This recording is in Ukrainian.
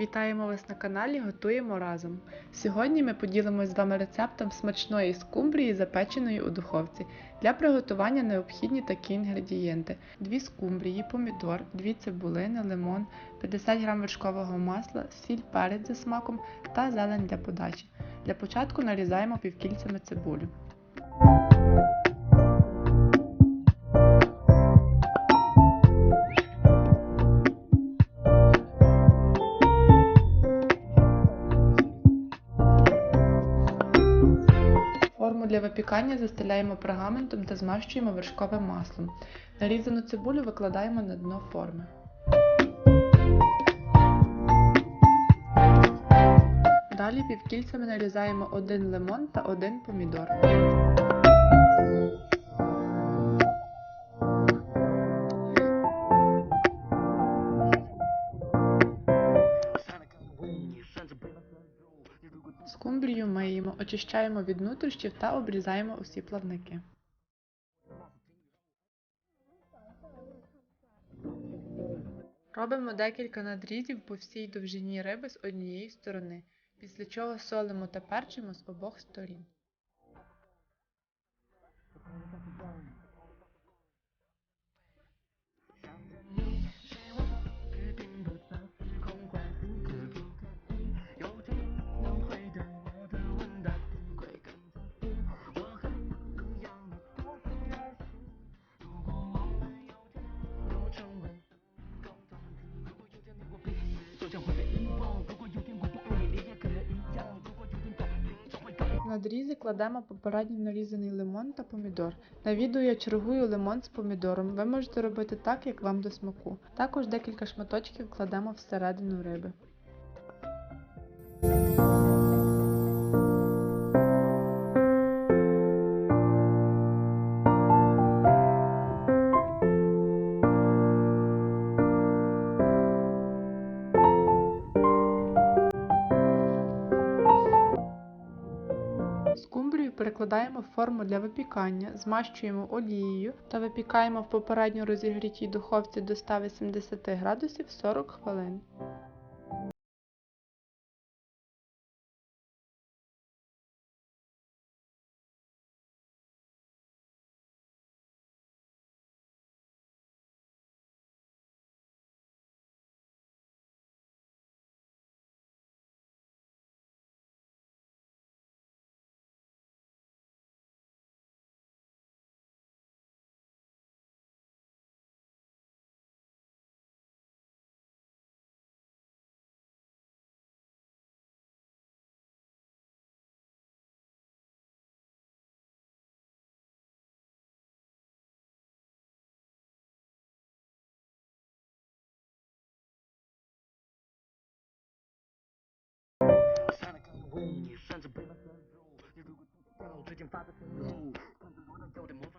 Вітаємо вас на каналі Готуємо разом. Сьогодні ми поділимось з вами рецептом смачної скумбрії, запеченої у духовці. Для приготування необхідні такі інгредієнти: 2 скумбрії, помідор, 2 цибулини, лимон, 50 г вершкового масла, сіль, перець за смаком та зелень для подачі. Для початку нарізаємо півкільцями цибулю. Для випікання застеляємо пергаментом та змащуємо вершковим маслом. Нарізану цибулю викладаємо на дно форми. Далі півкільцями нарізаємо один лимон та один помідор. Скумбрію миємо, очищаємо від нутрищів та обрізаємо усі плавники. Робимо декілька надрізів по всій довжині риби з однієї сторони, після чого солимо та перчимо з обох сторін. Надрізи кладемо попередньо нарізаний лимон та помідор. На відео я чергую лимон з помідором. Ви можете робити так, як вам до смаку. Також декілька шматочків кладемо всередину риби. Перекладаємо в форму для випікання, змащуємо олією та випікаємо в попередньо розігрітій духовці до 180 градусів 40 хвилин. 发着愤怒，愤怒。